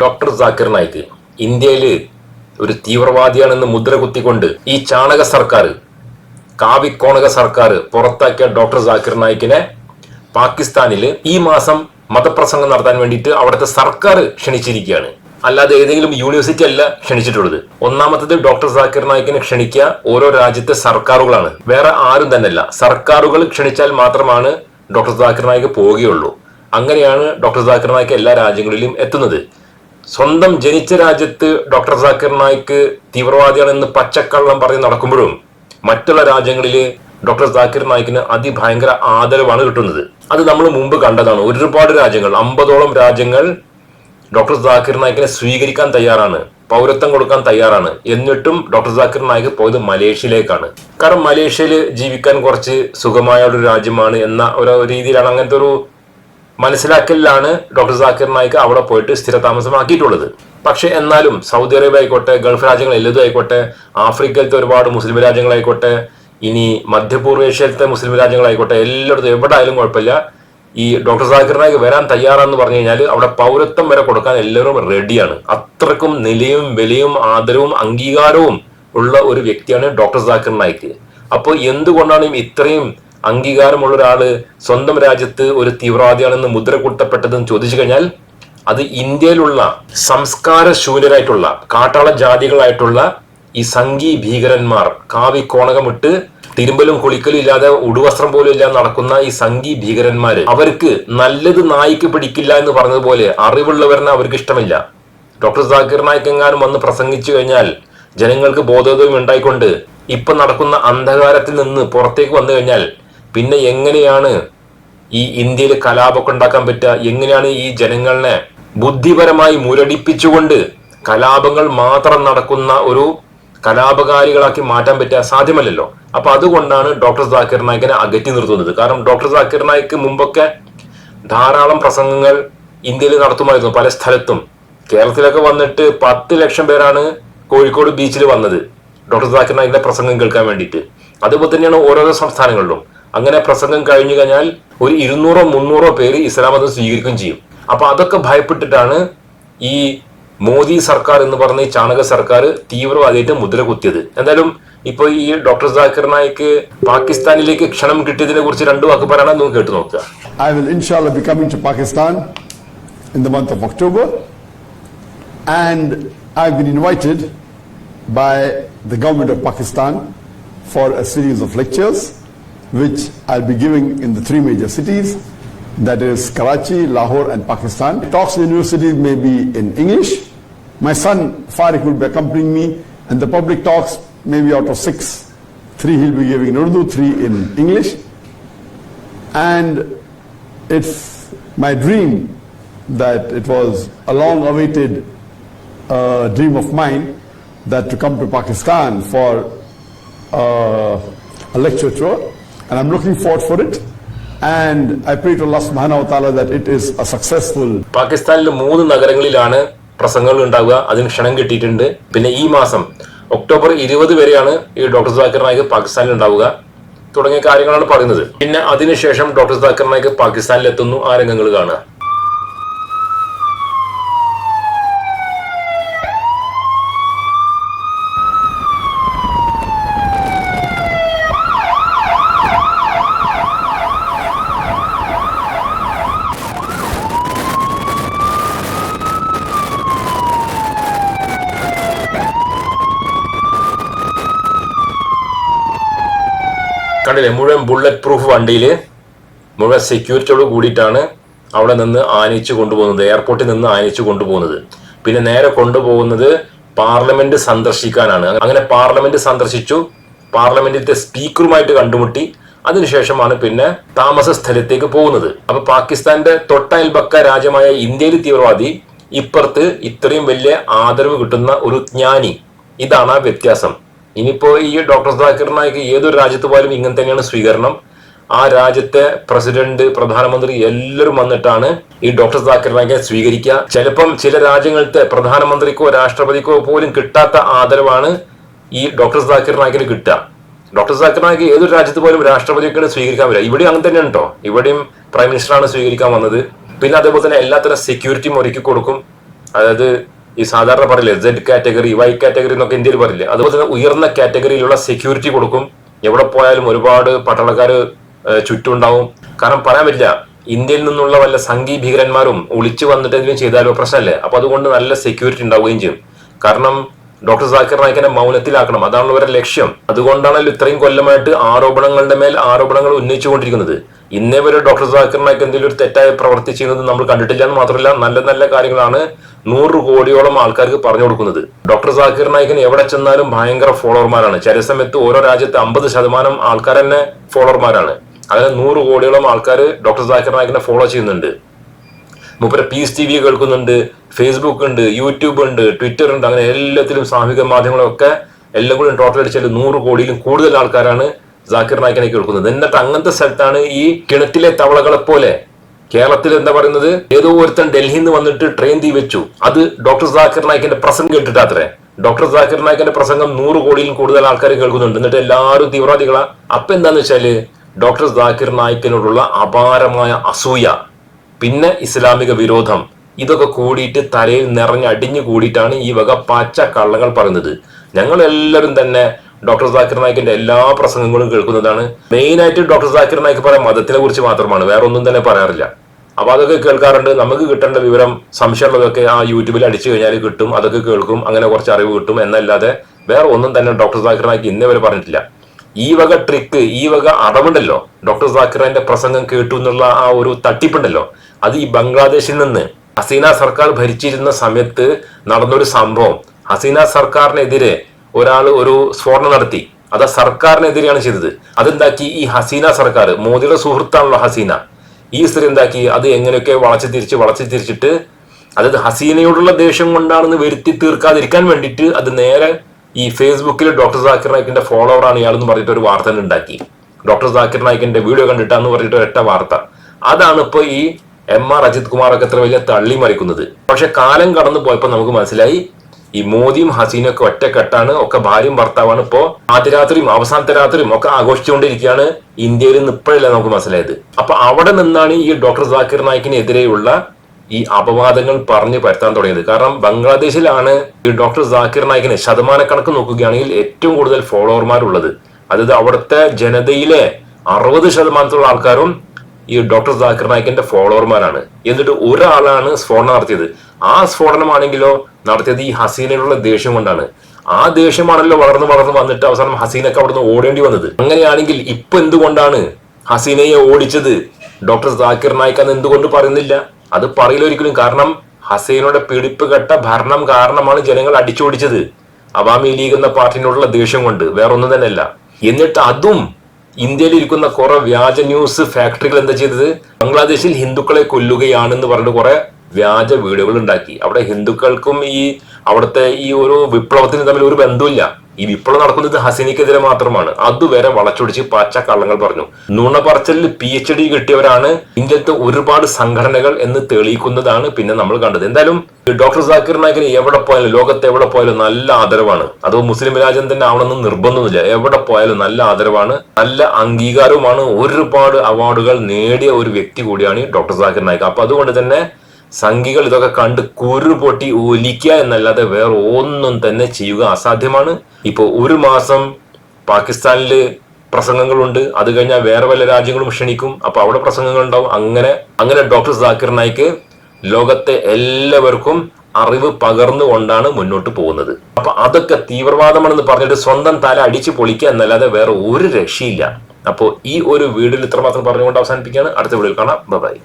Doctor Zakir Naik ഇന്ത്യയിൽ ഒരു തീവ്രവാദിയാണെന്ന് മുദ്ര കുത്തിക്കൊണ്ട് ഈ ചാണക സർക്കാർ കാവിക്കോണക സർക്കാർ പുറത്താക്കിയ ഡോക്ടർ ജാക്കിർ നായിക്കിനെ പാകിസ്ഥാനിൽ ഈ മാസം മതപ്രസംഗം നടത്താൻ വേണ്ടിയിട്ട് അവിടുത്തെ സർക്കാർ ക്ഷണിച്ചിരിക്കുകയാണ്. അല്ലാതെ ഏതെങ്കിലും യൂണിവേഴ്സിറ്റി അല്ല ക്ഷണിച്ചിട്ടുള്ളത്. ഒന്നാമത്തത് ഡോക്ടർ സാക്കിർ നായിക്കിനെ ക്ഷണിക്കുക ഓരോ രാജ്യത്തെ സർക്കാരുകളാണ്. വേറെ ആരും തന്നെയല്ല. സർക്കാരുകൾ ക്ഷണിച്ചാൽ മാത്രമാണ് ഡോക്ടർ സാക്കിർ നായിക്ക് പോവുകയുള്ളൂ അങ്ങനെയാണ് ഡോക്ടർ സാക്കിർ നായിക്ക് എല്ലാ രാജ്യങ്ങളിലും എത്തുന്നത്. സ്വന്തം ജനിച്ച രാജ്യത്ത് ഡോക്ടർ സാക്കിർ നായിക്ക് തീവ്രവാദിയാണെന്ന് പച്ചക്കള്ളം പറഞ്ഞ് നടക്കുമ്പോഴും മറ്റുള്ള രാജ്യങ്ങളിൽ ഡോക്ടർ സാക്കിർ നായിക്കിന് അതിഭയങ്കര ആദരവാണ് കിട്ടുന്നത്. അത് നമ്മൾ മുമ്പ് കണ്ടതാണ്. ഒരുപാട് രാജ്യങ്ങൾ അമ്പതോളം രാജ്യങ്ങൾ ഡോക്ടർ സാക്കിർ നായിക്കിനെ സ്വീകരിക്കാൻ തയ്യാറാണ്. പൗരത്വം കൊടുക്കാൻ തയ്യാറാണ്. എന്നിട്ടും ഡോക്ടർ സാക്കിർ നായിക് പോയത് മലേഷ്യയിലേക്കാണ്. കാരണം മലേഷ്യയിൽ ജീവിക്കാൻ കുറച്ച് സുഖമായ ഒരു രാജ്യമാണ് എന്ന ഒരു രീതിയിലാണ് അങ്ങനത്തെ ഒരു മനസ്സിലാക്കലിലാണ് ഡോക്ടർ സാക്കിർ നായിക്ക് അവിടെ പോയിട്ട് സ്ഥിരതാമസമാക്കിയിട്ടുള്ളത്. പക്ഷെ എന്നാലും സൗദി അറേബ്യ ആയിക്കോട്ടെ ഗൾഫ് രാജ്യങ്ങൾ എല്ലതും ആയിക്കോട്ടെ ആഫ്രിക്കയിലത്തെ ഒരുപാട് മുസ്ലിം രാജ്യങ്ങളായിക്കോട്ടെ ഇനി മധ്യപൂർവേഷ്യയിലത്തെ മുസ്ലിം രാജ്യങ്ങളായിക്കോട്ടെ എല്ലായിടത്തും എവിടെ ആയാലും കുഴപ്പമില്ല. ഈ ഡോക്ടർ സാക്കിർ നായിക്ക് വരാൻ തയ്യാറാന്ന് പറഞ്ഞു കഴിഞ്ഞാൽ അവിടെ പൗരത്വം വരെ കൊടുക്കാൻ എല്ലാവരും റെഡിയാണ് അത്രക്കും നിലയും വിലയും ആദരവും അംഗീകാരവും ഉള്ള ഒരു വ്യക്തിയാണ് ഡോക്ടർ സാക്കിർ നായിക്ക് അപ്പോൾ എന്തുകൊണ്ടാണ് ഇത്രയും അംഗീകാരമുള്ള ഒരാൾ സ്വന്തം രാജ്യത്ത് ഒരു തീവ്രവാദിയാണെന്ന് മുദ്ര കുത്തപ്പെട്ടതെന്ന് ചോദിച്ചു കഴിഞ്ഞാൽ അത് ഇന്ത്യയിലുള്ള സംസ്കാര ശൂന്യരായിട്ടുള്ള കാട്ടാള ജാതികളായിട്ടുള്ള ഈ സംഘീ ഭീകരന്മാർ കാവി കോണകമിട്ട് തിരുമ്പലും കുളിക്കലും ഇല്ലാതെ ഉടുവസ്ത്രം പോലും ഇല്ലാതെ നടക്കുന്ന ഈ സംഘി ഭീകരന്മാര് അവർക്ക് നല്ലത് നായിക്ക് പിടിക്കില്ല എന്ന് പറഞ്ഞതുപോലെ അറിവുള്ളവരനെ അവർക്ക് ഇഷ്ടമില്ല. ഡോക്ടർ സാക്കിർ നായിക് എങ്ങാനും വന്ന് പ്രസംഗിച്ചു കഴിഞ്ഞാൽ ജനങ്ങൾക്ക് ബോധോദയം ഉണ്ടായിക്കൊണ്ട് ഇപ്പൊ നടക്കുന്ന അന്ധകാരത്തിൽ നിന്ന് പുറത്തേക്ക് വന്നു കഴിഞ്ഞാൽ പിന്നെ എങ്ങനെയാണ് ഈ ഇന്ത്യയിൽ കലാപമൊക്കെ ഉണ്ടാക്കാൻ പറ്റുക? എങ്ങനെയാണ് ഈ ജനങ്ങളെ ബുദ്ധിപരമായി മുരടിപ്പിച്ചുകൊണ്ട് കലാപങ്ങൾ മാത്രം നടക്കുന്ന ഒരു കലാപകാരികളാക്കി മാറ്റാൻ പറ്റുക സാധ്യമല്ലല്ലോ? അപ്പൊ അതുകൊണ്ടാണ് ഡോക്ടർ ജാക്കിർ നായിക്കിനെ അകറ്റി നിർത്തുന്നത്. കാരണം ഡോക്ടർ ജാക്കിർ നായിക്ക് മുമ്പൊക്കെ ധാരാളം പ്രസംഗങ്ങൾ ഇന്ത്യയിൽ നടത്തുമായിരുന്നു പല സ്ഥലത്തും. കേരളത്തിലൊക്കെ വന്നിട്ട് പത്ത് ലക്ഷം പേരാണ് കോഴിക്കോട് ബീച്ചിൽ വന്നത്. ഡോക്ടർ ജാക്കിർ നായിക്കിന്റെ പ്രസംഗം കേൾക്കാൻ വേണ്ടിയിട്ട്. അതുപോലെ തന്നെയാണ് ഓരോരോ സംസ്ഥാനങ്ങളിലും. അങ്ങനെ പ്രസംഗം കഴിഞ്ഞു കഴിഞ്ഞാൽ ഒരു ഇരുന്നൂറോ മുന്നൂറോ പേര് ഇസ്ലാം മതം സ്വീകരിക്കുകയും ചെയ്യും. അപ്പൊ അതൊക്കെ ഭയപ്പെട്ടിട്ടാണ് ഈ മോദി സർക്കാർ എന്ന് പറഞ്ഞ ഈ ചാണക സർക്കാർ തീവ്രവാദിയായിട്ട് മുദ്ര കുത്തിയത്. എന്തായാലും ഇപ്പൊ ഈ ഡോക്ടർ ജാക്കിർ നായിക്ക് പാകിസ്ഥാനിലേക്ക് ക്ഷണം കിട്ടിയതിനെ കുറിച്ച് രണ്ടു വാക്ക് പറയണം നമുക്ക് കേട്ടു നോക്കുക. Coming to Pakistan in the month of October. And I've been invited by the government of Pakistan for a series of lectures. Which I'll be giving in the three major cities that is Karachi, Lahore and Pakistan. Talks in universities may be in English. My son Farik will be accompanying me and the public talks may be out of six. Three he'll be giving in Urdu, three in English. And it's my dream that it was a long awaited uh, dream of mine that to come to Pakistan for uh, a lecture tour. And I'm looking forward for it. And I pray to Allah subhanahu wa ta'ala that it is a successful പാകിസ്ഥാനിലെ മൂന്ന് നഗരങ്ങളിലാണ് പ്രസംഗങ്ങൾ ഉണ്ടാവുക. അതിന് ക്ഷണം കിട്ടിയിട്ടുണ്ട്. പിന്നെ ഈ മാസം ഒക്ടോബർ ഇരുപത് വരെയാണ് ഈ ഡോക്ടർ ജാക്കിർ നായിക് പാകിസ്ഥാനിൽ ഉണ്ടാവുക. തുടങ്ങിയ കാര്യങ്ങളാണ് പറയുന്നത്. പിന്നെ അതിനുശേഷം ഡോക്ടർ ജാക്കിർ നായിക് പാകിസ്ഥാനിൽ എത്തുന്നു ആ രംഗങ്ങൾ കാണുക. കണ്ടില്ലേ മുഴുവൻ ബുള്ളറ്റ് പ്രൂഫ് വണ്ടിയിൽ മുഴുവൻ സെക്യൂരിറ്റിയോട് കൂടിയിട്ടാണ് അവിടെ നിന്ന് ആനയിച്ചു കൊണ്ടുപോകുന്നത്. എയർപോർട്ടിൽ നിന്ന് ആനയിച്ചു കൊണ്ടുപോകുന്നത്. പിന്നെ നേരെ കൊണ്ടുപോകുന്നത് പാർലമെന്റ് സന്ദർശിക്കാനാണ്. അങ്ങനെ പാർലമെന്റ് സന്ദർശിച്ചു. പാർലമെന്റിന്റെ സ്പീക്കറുമായിട്ട് കണ്ടുമുട്ടി. അതിനുശേഷമാണ് പിന്നെ താമസ സ്ഥലത്തേക്ക് പോകുന്നത്. അപ്പൊ പാകിസ്ഥാന്റെ തൊട്ടയൽപക്ക രാജ്യമായ ഇന്ത്യയിലെ തീവ്രവാദി ഇപ്പുറത്ത് ഇത്രയും വലിയ ആദരവ് കിട്ടുന്ന ഒരു ജ്ഞാനി. ഇതാണ് ആ വ്യത്യാസം. ഇനിയിപ്പോ ഈ ഡോക്ടർ ജാക്കിർ നായിക്ക് ഏതൊരു രാജ്യത്ത് പോലും ഇങ്ങനെ തന്നെയാണ് സ്വീകരണം. ആ രാജ്യത്തെ പ്രസിഡന്റ് പ്രധാനമന്ത്രി എല്ലാവരും വന്നിട്ടാണ് ഈ ഡോക്ടർ ജാക്കിർ നായിക്കിനെ സ്വീകരിക്കുക. ചിലപ്പം ചില രാജ്യങ്ങളിലത്തെ പ്രധാനമന്ത്രിക്കോ രാഷ്ട്രപതിക്കോ പോലും കിട്ടാത്ത ആദരവാണ് ഈ ഡോക്ടർ ജാക്കിർ നായിക്കിന് കിട്ടുക. ഡോക്ടർ സാക്കിർ നായിക്ക് ഏതൊരു രാജ്യത്ത് പോലും രാഷ്ട്രപതിയൊക്കെ സ്വീകരിക്കാൻ വരിക. ഇവിടെയും അങ്ങനെ തന്നെയാണ് കേട്ടോ ഇവിടെയും പ്രൈം മിനിസ്റ്ററാണ് സ്വീകരിക്കാൻ വന്നത്. പിന്നെ അതേപോലെ തന്നെ എല്ലാത്തരം സെക്യൂരിറ്റിയും ഒരുക്കി കൊടുക്കും. അതായത് ഈ സാധാരണ പറയില്ലേ സെഡ് കാറ്റഗറി വൈ കാറ്റഗറി എന്നൊക്കെ ഇന്ത്യയിൽ പറയില്ലേ അതുപോലെ തന്നെ ഉയർന്ന കാറ്റഗറിയിലുള്ള സെക്യൂരിറ്റി കൊടുക്കും. എവിടെ പോയാലും ഒരുപാട് പട്ടാളക്കാർ ചുറ്റുണ്ടാവും കാരണം പറയാൻ പറ്റില്ല ഇന്ത്യയിൽ നിന്നുള്ള വല്ല സംഘീ ഭീകരന്മാരും ഒളിച്ചു വന്നിട്ട് എന്തെങ്കിലും ചെയ്താലോ പ്രശ്നമല്ലേ? അപ്പൊ അതുകൊണ്ട് നല്ല സെക്യൂരിറ്റി ഉണ്ടാവുകയും ചെയ്യും. കാരണം ഡോക്ടർ സാക്കിർ നായിക്കിനെ മൗനത്തിലാക്കണം. അതാണ് ഇവരുടെ ലക്ഷ്യം. അതുകൊണ്ടാണല്ലോ ഇത്രയും കൊല്ലമായിട്ട് ആരോപണങ്ങളുടെ മേൽ ആരോപണങ്ങൾ ഉന്നയിച്ചുകൊണ്ടിരിക്കുന്നത്. ഇന്നേ വരെ ഡോക്ടർ സാക്കിർ നായിക്ക് എന്തെങ്കിലും ഒരു തെറ്റായ പ്രവൃത്തി ചെയ്യുന്നത് നമ്മൾ കണ്ടിട്ടില്ല എന്ന് മാത്രമല്ല നല്ല നല്ല കാര്യങ്ങളാണ് നൂറ് കോടിയോളം ആൾക്കാർക്ക് പറഞ്ഞു കൊടുക്കുന്നത്. ഡോക്ടർ സാക്കിർ നായിക്കിന് എവിടെ ചെന്നാലും ഭയങ്കര ഫോളോവർമാരാണ്. ചില സമയത്ത് ഓരോ രാജ്യത്ത് അമ്പത് ശതമാനം ആൾക്കാർ തന്നെ ഫോളോവർമാരാണ്. അങ്ങനെ നൂറ് കോടിയോളം ആൾക്കാർ ഡോക്ടർ സാക്കിർ നായിക്കിനെ ഫോളോ ചെയ്യുന്നുണ്ട്. മുപ്പര പീസ് ടി വി കേൾക്കുന്നുണ്ട് ഫേസ്ബുക്ക് ഉണ്ട് യൂട്യൂബ് ഉണ്ട് ട്വിറ്റർ ഉണ്ട് അങ്ങനെ എല്ലാത്തിലും സാമൂഹിക മാധ്യമങ്ങളൊക്കെ എല്ലാം കൂടി ടോട്ടൽ അടിച്ചാൽ നൂറ് കോടിയിലും കൂടുതൽ ആൾക്കാരാണ് ജാക്കിർ നായിക്കിനെ കേൾക്കുന്നത് എന്നിട്ട് അങ്ങനത്തെ സ്ഥലത്താണ് ഈ കിണറ്റിലെ തവളകളെ പോലെ കേരളത്തിൽ എന്താ പറയുന്നത്? ഏതോ ഒരുത്തൻ ഡൽഹിയിൽ നിന്ന് വന്നിട്ട് ട്രെയിൻ തീ വെച്ചു. അത് ഡോക്ടർ ജാക്കിർ നായിക്കിന്റെ പ്രസംഗം കേട്ടിട്ടാത്രേ ഡോക്ടർ ജാക്കിർ നായിക്കിന്റെ പ്രസംഗം നൂറ് കോടിയിൽ കൂടുതൽ ആൾക്കാർ കേൾക്കുന്നുണ്ട്. എന്നിട്ട് എല്ലാവരും തീവ്രവാദികളാ. അപ്പൊ എന്താന്ന് വെച്ചാൽ ഡോക്ടർ ജാക്കിർ നായിക്കിനോടുള്ള അപാരമായ അസൂയ പിന്നെ ഇസ്ലാമിക വിരോധം ഇതൊക്കെ കൂടിയിട്ട് തലയിൽ നിറഞ്ഞ് അടിഞ്ഞു കൂടിയിട്ടാണ് ഈ വക പച്ച കള്ളങ്ങൾ പറയുന്നത്. ഞങ്ങൾ എല്ലാവരും തന്നെ ഡോക്ടർ സാക്കിർ നായിക്കിന്റെ എല്ലാ പ്രസംഗങ്ങളും കേൾക്കുന്നതാണ്. മെയിൻ ആയിട്ട് ഡോക്ടർ സാക്കിർ നായിക്ക് പറയാൻ മതത്തിനെ കുറിച്ച് മാത്രമാണ്. വേറെ ഒന്നും തന്നെ പറയാറില്ല. അപ്പൊ അതൊക്കെ കേൾക്കാറുണ്ട്. നമുക്ക് കിട്ടേണ്ട വിവരം സംശയമുള്ളതൊക്കെ ആ യൂട്യൂബിൽ അടിച്ചു കഴിഞ്ഞാൽ കിട്ടും. അതൊക്കെ കേൾക്കും. അങ്ങനെ കുറച്ച് അറിവ് കിട്ടും. എന്നല്ലാതെ വേറെ ഒന്നും തന്നെ ഡോക്ടർ സാക്കിർ നായിക്ക് ഇന്നേ വരെ പറഞ്ഞിട്ടില്ല. ഈ വക ട്രിക്ക് ഈ വക അടവുണ്ടല്ലോ. ഡോക്ടർ സാക്കിറിന്റെ പ്രസംഗം കേട്ടു എന്നുള്ള ആ ഒരു തട്ടിപ്പുണ്ടല്ലോ. അത് ഈ ബംഗ്ലാദേശിൽ നിന്ന് ഹസീന സർക്കാർ ഭരിച്ചിരുന്ന സമയത്ത് നടന്നൊരു സംഭവം. ഹസീന സർക്കാരിനെതിരെ ഒരാൾ ഒരു സ്ഫോടനം നടത്തി. അത് സർക്കാരിനെതിരെയാണ് ചെയ്തത്. അതെന്താക്കി? ഈ ഹസീന സർക്കാർ മോദിയുടെ സുഹൃത്താണല്ലോ ഹസീന. ഈ സ്ത്രീ എന്താക്കി? അത് എങ്ങനെയൊക്കെ വളച്ചു തിരിച്ച് വളച്ചു തിരിച്ചിട്ട് അതായത് ഹസീനയോടുള്ള ദേഷ്യം കൊണ്ടാണെന്ന് വരുത്തി തീർക്കാതിരിക്കാൻ വേണ്ടിയിട്ട് അത് നേരെ ഈ ഫേസ്ബുക്കിൽ ഡോക്ടർ സാക്കിർ നായിക്കിന്റെ ഫോളോവറാണ് ഇയാളെന്ന് പറഞ്ഞിട്ട് ഒരു വാർത്ത ഉണ്ടാക്കി. ഡോക്ടർ സാക്കിർ നായിക്കിന്റെ വീഡിയോ കണ്ടിട്ടാന്ന് പറഞ്ഞിട്ട് ഒരൊറ്റ വാർത്ത. അതാണ് ഇപ്പൊ ഈ എം ആർ അജിത് കുമാറൊക്കെ ഇത്ര വലിയ തള്ളി മറിക്കുന്നത്. പക്ഷെ കാലം കടന്നു പോയപ്പോ നമുക്ക് മനസ്സിലായി ഈ മോദിയും ഹസീനും ഒക്കെ ഒറ്റക്കെട്ടാണ്. ഒക്കെ ഭാര്യയും ഭർത്താവാണ്. ഇപ്പോ ആദ്യ രാത്രിയും അവസാനത്തെ രാത്രിയും ഒക്കെ ആഘോഷിച്ചുകൊണ്ടിരിക്കുകയാണ്. ഇന്ത്യയിൽ നിന്ന് ഇപ്പോഴല്ല നമുക്ക് മനസ്സിലായത്? അപ്പൊ അവിടെ നിന്നാണ് ഈ ഡോക്ടർ സാക്കിർ നായിക്കിനെതിരെയുള്ള ഈ അപവാദങ്ങൾ പറഞ്ഞു പരത്താൻ തുടങ്ങിയത്. കാരണം ബംഗ്ലാദേശിലാണ് ഈ ഡോക്ടർ സാക്കിർ നായിക്കിന് ശതമാനക്കണക്ക് നോക്കുകയാണെങ്കിൽ ഏറ്റവും കൂടുതൽ ഫോളോവർമാരുള്ളത്. അതായത് അവിടുത്തെ ജനതയിലെ അറുപത് ശതമാനത്തുള്ള ആൾക്കാരും ഈ ഡോക്ടർ സാക്കർ നായിക്കിന്റെ ഫോളോവർമാരാണ് എന്നിട്ട് ഒരാളാണ് സ്ഫോടനം നടത്തിയത്. ആ സ്ഫോടനമാണെങ്കിലോ നടത്തിയത് ഈ ഹസീനയിലുള്ള ദേഷ്യം കൊണ്ടാണ്. ആ ദേഷ്യമാണല്ലോ വളർന്ന് വളർന്ന് വന്നിട്ട് അവസാനം ഹസീനക്ക് അവിടുന്ന് ഓടേണ്ടി വന്നത്. അങ്ങനെയാണെങ്കിൽ ഇപ്പൊ എന്തുകൊണ്ടാണ് ഹസീനയെ ഓടിച്ചത്? ഡോക്ടർ സാക്കിർ നായിക്ക് അന്ന് എന്തുകൊണ്ട് പറയുന്നില്ല? അത് പറയില്ല ഒരിക്കലും. കാരണം ഹസീനയുടെ പിടിപ്പ് കെട്ട ഭരണം കാരണമാണ് ജനങ്ങൾ അടിച്ചോടിച്ചത്. അവാമി ലീഗ് എന്ന പാർട്ടിനോടുള്ള ദേഷ്യം കൊണ്ട്. വേറൊന്നും തന്നെയല്ല. എന്നിട്ട് അതും ഇന്ത്യയിൽ ഇരിക്കുന്ന കുറെ വ്യാജ ന്യൂസ് ഫാക്ടറികൾ എന്താ ചെയ്തത്? ബംഗ്ലാദേശിൽ ഹിന്ദുക്കളെ കൊല്ലുകയാണെന്ന് പറഞ്ഞിട്ട് കുറെ വ്യാജ വീഡിയോകൾ ഉണ്ടാക്കി. അവിടെ ഹിന്ദുക്കൾക്കും ഈ അവിടുത്തെ ഈ ഒരു വിപ്ലവത്തിന് തമ്മിൽ ഒരു ബന്ധമില്ല ഈ വിപ്ലവം നടക്കുന്നത് ഹസീനയ്ക്കെതിരെ മാത്രമാണ്. അതുവരെ വളച്ചൊടിച്ച് പച്ച കള്ളങ്ങൾ പറഞ്ഞു. നുണ പറച്ചലിൽ പി എച്ച് ഡി കിട്ടിയവരാണ്. ഇന്ത്യത്തെ ഒരുപാട് സംഘടനകൾ എന്ന് തെളിയിക്കുന്നതാണ് പിന്നെ നമ്മൾ കണ്ടത്. എന്തായാലും ഡോക്ടർ സാക്കിർ നായിക്കിന് എവിടെ പോയാലും ലോകത്ത് എവിടെ പോയാലും നല്ല ആദരവാണ്. അത് മുസ്ലിം രാജ്യം തന്നെ ആവണമെന്ന് നിർബന്ധമൊന്നുമില്ല. എവിടെ പോയാലും നല്ല ആദരവാണ്. നല്ല അംഗീകാരവുമാണ്. ഒരുപാട് അവാർഡുകൾ നേടിയ ഒരു വ്യക്തി കൂടിയാണ് ഡോക്ടർ സാക്കിർ നായിക് അപ്പൊ അതുകൊണ്ട് തന്നെ സംഘികൾ ഇതൊക്കെ കണ്ട് കുരു പൊട്ടി ഒലിക്കുക എന്നല്ലാതെ വേറെ ഒന്നും തന്നെ ചെയ്യുക അസാധ്യമാണ്. ഇപ്പൊ ഒരു മാസം പാകിസ്ഥാനിൽ പ്രസംഗങ്ങളുണ്ട്. അത് കഴിഞ്ഞാൽ വേറെ പല രാജ്യങ്ങളും ക്ഷണിക്കും. അപ്പോൾ അവിടെ പ്രസംഗങ്ങൾ ഉണ്ടാവും അങ്ങനെ അങ്ങനെ ഡോക്ടർ സാക്കിർ നായിക്ക് ലോകത്തെ എല്ലാവർക്കും അറിവ് പകർന്നുകൊണ്ടാണ് മുന്നോട്ട് പോകുന്നത്. അപ്പൊ അതൊക്കെ തീവ്രവാദമാണെന്ന് പറഞ്ഞിട്ട് സ്വന്തം തല അടിച്ചു പൊളിക്കുക എന്നല്ലാതെ വേറെ ഒരു രക്ഷയില്ല. അപ്പോൾ ഈ ഒരു വീഡിയോയിൽ ഇത്രമാത്രം പറഞ്ഞുകൊണ്ട് അവസാനിപ്പിക്കുകയാണ്. അടുത്ത വീഡിയോയിൽ കാണാം. ബൈ